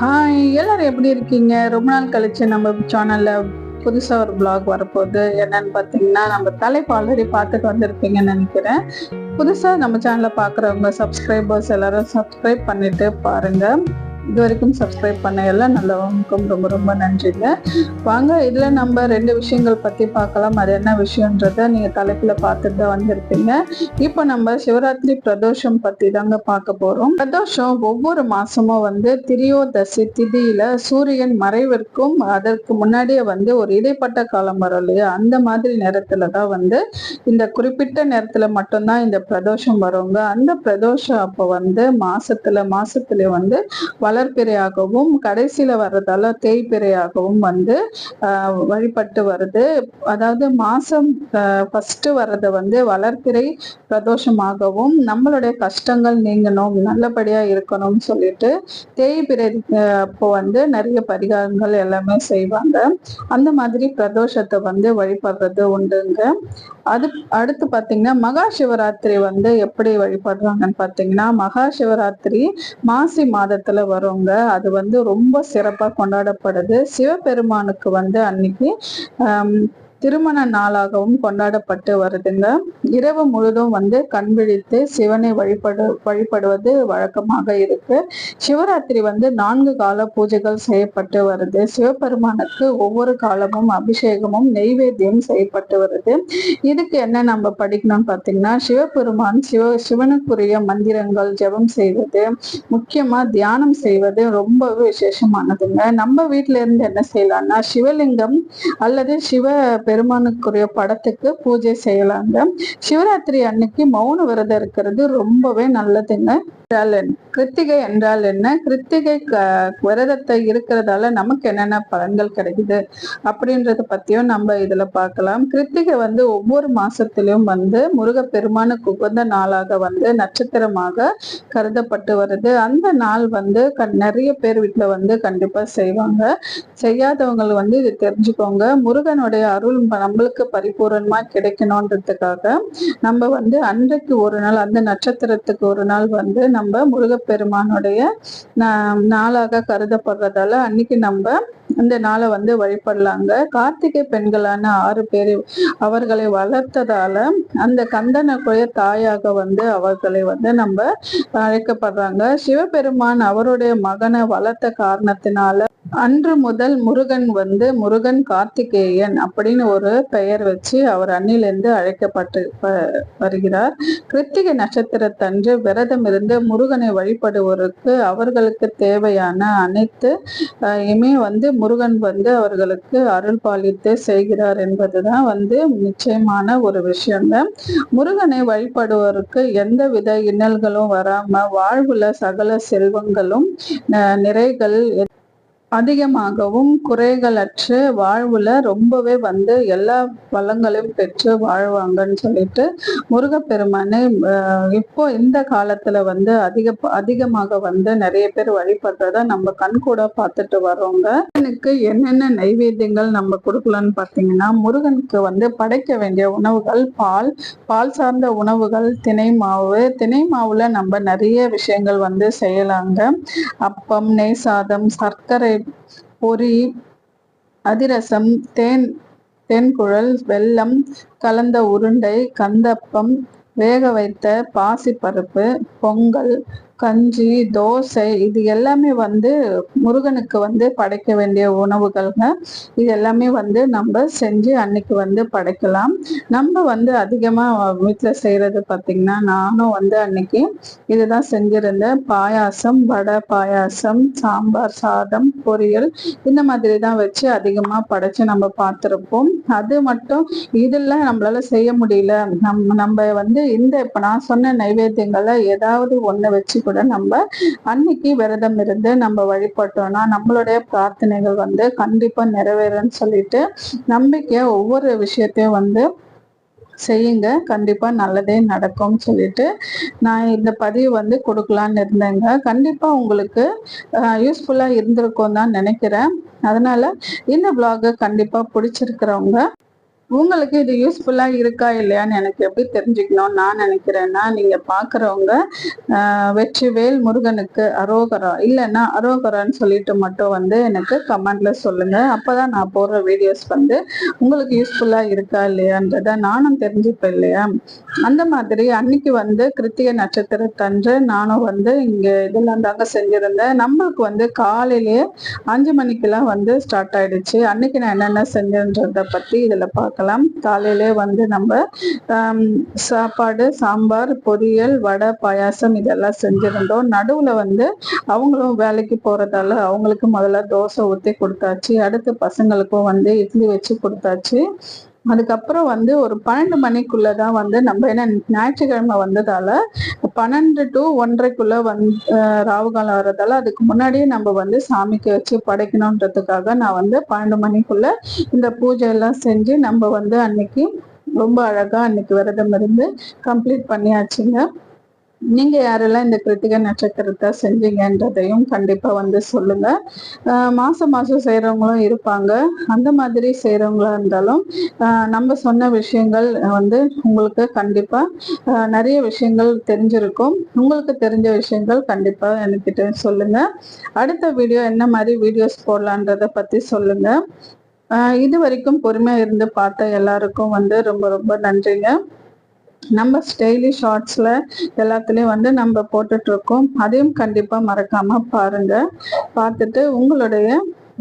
Hi எல்லாரும் எப்படி இருக்கீங்க? ரொம்ப நாள் கழிச்சு நம்ம சேனல்ல புதுசா ஒரு பிளாக் வரப்போகுது. என்னன்னு பார்த்தீங்கன்னா நம்ம தலைப்பு ஆல்ரெடி பார்த்துட்டு வந்திருப்பீங்கன்னு நினைக்கிறேன். புதுசா நம்ம சேனலை பார்க்குறவங்க சப்ஸ்கிரைபர்ஸ் எல்லாரும் சப்ஸ்கிரைப் பண்ணிட்டு பாருங்க. இது வரைக்கும் சப்ஸ்கிரைப் பண்ண எல்லாம் நல்லவங்களுக்கும் ரொம்ப ரொம்ப நன்றிங்க. வாங்க இதில் நம்ம ரெண்டு விஷயங்கள் பற்றி பார்க்கலாம். அது என்ன விஷயன்றத நீங்கள் தலைப்பில் பார்த்துட்டு தான் வந்திருப்பீங்க. இப்போ நம்ம சிவராத்திரி பிரதோஷம் பற்றி தாங்க பார்க்க போகிறோம் பிரதோஷம் ஒவ்வொரு மாசமும் வந்து திரியோதசி திதியில சூரியன் மறைவிற்கும் அதற்கு முன்னாடியே வந்து ஒரு இடைப்பட்ட காலம் வரும் இல்லையா? அந்த மாதிரி நேரத்தில் தான் வந்து இந்த குறிப்பிட்ட நேரத்தில் மட்டும்தான் இந்த பிரதோஷம் வருங்க. அந்த பிரதோஷம் அப்போ வந்து மாசத்துல மாசத்துல வந்து வளர்பிறையாகவும் கடைசியில வர்றதால தேய்பிறையாகவும் வந்து வழிபட்டு வருது. அதாவது மாசம் ஃபர்ஸ்ட் வர்றது வந்து வளர்பிறை பிரதோஷமாகவும் நம்மளுடைய கஷ்டங்கள் நீங்கணும் நல்லபடியா இருக்கணும்னு சொல்லிட்டு தேய்பிறை அப்போ வந்து நிறைய பரிகாரங்கள் எல்லாமே செய்வாங்க. அந்த மாதிரி பிரதோஷத்தை வந்து வழிபடுறது உண்டுங்க. அது அடுத்து பாத்தீங்கன்னா மகா சிவராத்திரி வந்து எப்படி வழிபடுறாங்கன்னு பாத்தீங்கன்னா மகா சிவராத்திரி மாசி மாதத்துல வருங்க. அது வந்து ரொம்ப சிறப்பா கொண்டாடப்படுது. சிவபெருமானுக்கு வந்து அன்னைக்கு திருமண நாளாகவும் கொண்டாடப்பட்டு வருதுங்க. இரவு முழுதும் வந்து கண் விழித்து சிவனை வழிபடு வழிபடுவது வழக்கமாக இருக்கு. சிவராத்திரி வந்து நான்கு கால பூஜைகள் செய்யப்பட்டு வருது. சிவபெருமானுக்கு ஒவ்வொரு காலமும் அபிஷேகமும் நெய்வேத்தியம் செய்யப்பட்டு வருது. இதுக்கு என்ன நம்ம படிக்கணும்னு பார்த்தீங்கன்னா சிவபெருமான் சிவ சிவனுக்குரிய மந்திரங்கள் ஜெபம் செய்வது முக்கியமா தியானம் செய்வது ரொம்பவே விசேஷமானதுங்க. நம்ம வீட்ல இருந்து என்ன செய்யலாம்னா சிவலிங்கம் அல்லது சிவ பெருமானுக்குரிய படத்துக்கு பூஜை செய்யலாங்க. சிவராத்திரி அன்னைக்கு மௌன விரதம் இருக்கிறது ரொம்பவே நல்லதுங்க. என்றால் என்ன? கிருத்திகை என்றால் என்ன? கிருத்திகை க- விரதத்தை இருக்கிறதால நமக்கு என்னென்ன பலன்கள் கிடைக்குது அப்படின்றத பத்தியும் நம்ம இதுல பார்க்கலாம். கிருத்திகை வந்து ஒவ்வொரு மாசத்திலும் வந்து முருகப்பெருமானுக்கு உகந்த நாளாக வந்து நட்சத்திரமாக கருதப்பட்டு வருது. அந்த நாள் வந்து நிறைய பேர் வீட்டுல வந்து கண்டிப்பா செய்வாங்க. செய்யாதவங்க வந்து இது தெரிஞ்சுக்கோங்க. முருகனுடைய அருள் நம்மளுக்கு பரிபூரணமா கிடைக்கணுன்றதுக்காக நம்ம வந்து அன்றைக்கு ஒரு நாள் அந்த நட்சத்திரத்துக்கு ஒரு நாள் வந்து நம்ம முருகப்பெருமானுடைய நா- நாளாக கருதப்படுறதால அன்னைக்கு நம்ம இந்த நாளை வந்து வழிபடலாங்க. கார்த்திகை பெண்களான ஆறு பேர் அவர்களை வளர்த்ததால அந்த கந்தனக்குரிய தாயாக வந்து அவர்களை வந்து நம்ம அழைக்கப்படுறாங்க. சிவபெருமான் அவருடைய மகனை வளர்த்த காரணத்தினால அன்று முதல் முருகன் வந்து முருகன் கார்த்திகேயன் அப்படின்னு ஒரு பெயர் வச்சு அவர் அன்னிலிருந்து அழைக்கப்பட்டு வ- வருகிறார். கிருத்திகை நட்சத்திரத்தன்று விரதம் இருந்து முருகனை வழிபடுவோருக்கு அவர்களுக்கு தேவையான அனைத்து இமே வந்து முருகன் வந்து அவர்களுக்கு அருள் பாலித்து செய்கிறார் என்பதுதான் வந்து நிச்சயமான ஒரு விஷயங்க. முருகனை வழிபடுவோருக்கு எந்த வித இன்னல்களும் வராம வாழ்வுல சகல செல்வங்களும் நிறைகள் அதிகமாகவும் குறைகளற்று வாழ்வுல ரொம்பவே வந்து எல்லா வளங்களையும் பெற்று வாழ்வாங்கன்னு சொல்லிட்டு முருகப்பெருமானை இப்போ இந்த காலத்துல வந்து அதிக அதிகமாக வந்து நிறைய பேர் வழிபடுறத நம்ம கண் கூட பார்த்துட்டு வரோங்க முருகனுக்கு என்னென்ன நைவேத்தியங்கள் நம்ம கொடுக்கலாம்னு பார்த்தீங்கன்னா முருகனுக்கு வந்து படைக்க வேண்டிய உணவுகள் பால் பால் சார்ந்த உணவுகள் திணை மாவு திணை மாவுல நம்ம நிறைய விஷயங்கள் வந்து செய்யலாங்க. அப்பம் நெய் சாதம் சர்க்கரை பொரி அதிரசம் தேன் தென்குழல் வெல்லம் கலந்த உருண்டை கந்தப்பம் வேக வைத்த பாசிப்பருப்பு பொங்கல் கஞ்சி தோசை இது எல்லாமே வந்து முருகனுக்கு வந்து படைக்க வேண்டிய உணவுகள்ங்க. இது எல்லாமே வந்து நம்ம செஞ்சு அன்னைக்கு வந்து படைக்கலாம். நம்ம வந்து அதிகமாக வீட்டில் செய்கிறது பார்த்திங்கன்னா நானும் வந்து அன்னைக்கு இதுதான் செஞ்சிருந்தேன். பாயாசம் வடை பாயாசம் சாம்பார் சாதம் பொரியல் இந்த மாதிரி தான் வச்சு அதிகமாக படைச்சு நம்ம பார்த்துருப்போம் அது மட்டும் இதெல்லாம் நம்மளால செய்ய முடியல. நம்ம நம்ம வந்து இந்த இப்போ நான் சொன்ன நைவேத்தியங்களை ஏதாவது ஒன்று வச்சு கூட நம்ம அன்னைக்கு விரதம் இருந்து நம்ம வழிபட்டோம்னா நம்மளுடைய பிரார்த்தனைகள் வந்து கண்டிப்பா நிறைவேறும்னு சொல்லிட்டு நம்பிக்கையா ஒவ்வொரு விஷயத்தையும் வந்து செய்யுங்க. கண்டிப்பா நல்லதே நடக்கும்னு சொல்லிட்டு நான் இந்த பதிவு வந்து கொடுக்கலான்னு இருந்தேங்க. கண்டிப்பா உங்களுக்கு யூஸ்ஃபுல்லா இருந்திருக்கும் தான் நினைக்கிறேன். அதனால இந்த vlog கண்டிப்பா பிடிச்சிருக்கிறவங்க உங்களுக்கு இது யூஸ்ஃபுல்லா இருக்கா இல்லையான்னு எனக்கு எப்படி தெரிஞ்சுக்கணும் நான் நினைக்கிறேன்னா நீங்க பாக்குறவங்க வெற்றிவேல் முருகனுக்கு அரோகரா இல்லைன்னா அரோகரான்னு சொல்லிட்டு மட்டும் வந்து எனக்கு கமெண்ட்ல சொல்லுங்க. அப்பதான் நான் போடுற வீடியோஸ் வந்து உங்களுக்கு யூஸ்ஃபுல்லா இருக்கா இல்லையான்றத நானும் தெரிஞ்சுப்பேன் இல்லையா? அந்த மாதிரி அன்னைக்கு வந்து கிருத்திகை நட்சத்திரத்தன்று நானும் வந்து இங்க இதெல்லாம் தாங்க செஞ்சிருந்தேன். நம்மளுக்கு வந்து காலையிலேயே அஞ்சு மணிக்கெல்லாம் வந்து ஸ்டார்ட் ஆயிடுச்சு. அன்னைக்கு நான் என்னென்ன செஞ்சேன்றத பத்தி இதுல பார்க்க பார்க்கலாம். காலையிலே வந்து நம்ம சாப்பாடு சாம்பார் பொரியல் வடை பாயாசம் இதெல்லாம் செஞ்சிருந்தோம். நடுவில் வந்து அவங்களும் வேலைக்கு போகிறதால அவங்களுக்கு முதல்ல தோசை ஊற்றி கொடுத்தாச்சு. அடுத்து பசங்களுக்கும் வந்து இட்லி வச்சு கொடுத்தாச்சு. அதுக்கப்புறம் வந்து ஒரு பன்னெண்டு மணிக்குள்ள தான் வந்து நம்ம என்ன ஞாயிற்றுக்கிழமை வந்ததால பன்னெண்டு டு ஒன்றரைக்குள்ள வந் ராவுகாலம் வர்றதால அதுக்கு முன்னாடியே நம்ம வந்து சாமிக்கு வச்சு படைக்கணுன்றதுக்காக நான் வந்து பன்னெண்டு மணிக்குள்ள இந்த பூஜை எல்லாம் செஞ்சு நம்ம வந்து அன்னைக்கு ரொம்ப அழகா அன்னைக்கு விரதம் இருந்து கம்ப்ளீட் பண்ணியாச்சுங்க. நீங்க யாரெல்லாம் இந்த கிருத்திகை நட்சத்திரத்தை செஞ்சீங்கன்றதையும் கண்டிப்பா வந்து சொல்லுங்க. மாசம் மாசம் செய்யறவங்களும் இருப்பாங்க. அந்த மாதிரி செய்யறவங்களா இருந்தாலும் நம்ம சொன்ன விஷயங்கள் வந்து உங்களுக்கு கண்டிப்பா நிறைய விஷயங்கள் தெரிஞ்சிருக்கும். உங்களுக்கு தெரிஞ்ச விஷயங்கள் கண்டிப்பா என்கிட்ட சொல்லுங்க. அடுத்த வீடியோ என்ன மாதிரி வீடியோஸ் போடலான்றத பத்தி சொல்லுங்க. இது வரைக்கும் பொறுமையா இருந்து பார்த்த எல்லாருக்கும் வந்து ரொம்ப ரொம்ப நன்றிங்க. நம்ம ஸ்டைலி ஷார்ட்ஸில் எல்லாத்துலேயும் வந்து நம்ம போட்டுட்ருக்கோம் அதையும் கண்டிப்பாக மறக்காமல் பாருங்கள் பார்த்துட்டு உங்களுடைய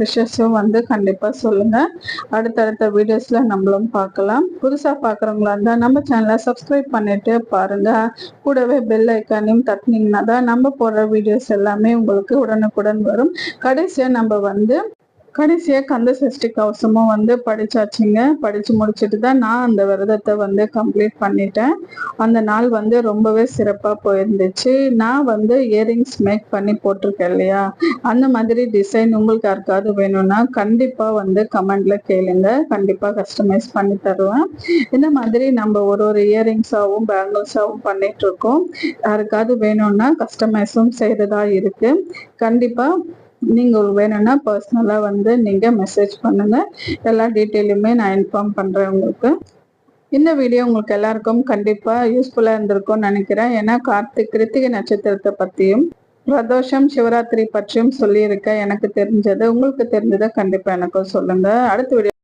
விஷஸும் வந்து கண்டிப்பாக சொல்லுங்கள் அடுத்தடுத்த வீடியோஸில் நம்மளும் பார்க்கலாம். புதுசாக பார்க்குறவங்களா இருந்தால் நம்ம சேனலை சப்ஸ்கிரைப் பண்ணிவிட்டு பாருங்கள் கூடவே பெல் ஐக்கானையும் தட்டினீங்கன்னா தான் நம்ம போடுற வீடியோஸ் எல்லாமே உங்களுக்கு உடனுக்குடன் வரும். கடைசியாக நம்ம வந்து கடைசியாக கந்த சஷ்டி கவசமும் வந்து படித்தாச்சுங்க படித்து முடிச்சுட்டு தான் நான் அந்த விரதத்தை வந்து கம்ப்ளீட் பண்ணிட்டேன். அந்த நாள் வந்து ரொம்பவே சிறப்பாக போயிருந்துச்சு. நான் வந்து இயரிங்ஸ் மேக் பண்ணி போட்டிருக்கேன் இல்லையா? அந்த மாதிரி டிசைன் உங்களுக்கு யாருக்காவது வேணும்னா கண்டிப்பாக வந்து கமெண்டில் கேளுங்க. கண்டிப்பாக கஸ்டமைஸ் பண்ணி தருவேன். இந்த மாதிரி நம்ம ஒரு ஒரு இயரிங்ஸாகவும் பேங்கிள்ஸாகவும் பண்ணிகிட்ருக்கோம் யாருக்காவது வேணும்னா கஸ்டமைஸும் செய்கிறதா இருக்குது கண்டிப்பாக நீங்கள் வேணும்னா பர்சனலாக வந்து நீங்கள் மெசேஜ் பண்ணுங்கள் எல்லா டீட்டெயிலுமே நான் இன்ஃபார்ம் பண்ணுறேன் உங்களுக்கு. இந்த வீடியோ உங்களுக்கு எல்லாருக்கும் கண்டிப்பாக யூஸ்ஃபுல்லாக இருந்திருக்கும்னு நினைக்கிறேன். ஏன்னா கார்த்திக் கிருத்திகை நட்சத்திரத்தை பற்றியும் பிரதோஷம் சிவராத்திரி பற்றியும் சொல்லியிருக்கேன் எனக்கு தெரிஞ்சது. உங்களுக்கு தெரிஞ்சதை கண்டிப்பாக எனக்கும் சொல்லுங்கள் அடுத்த வீடியோ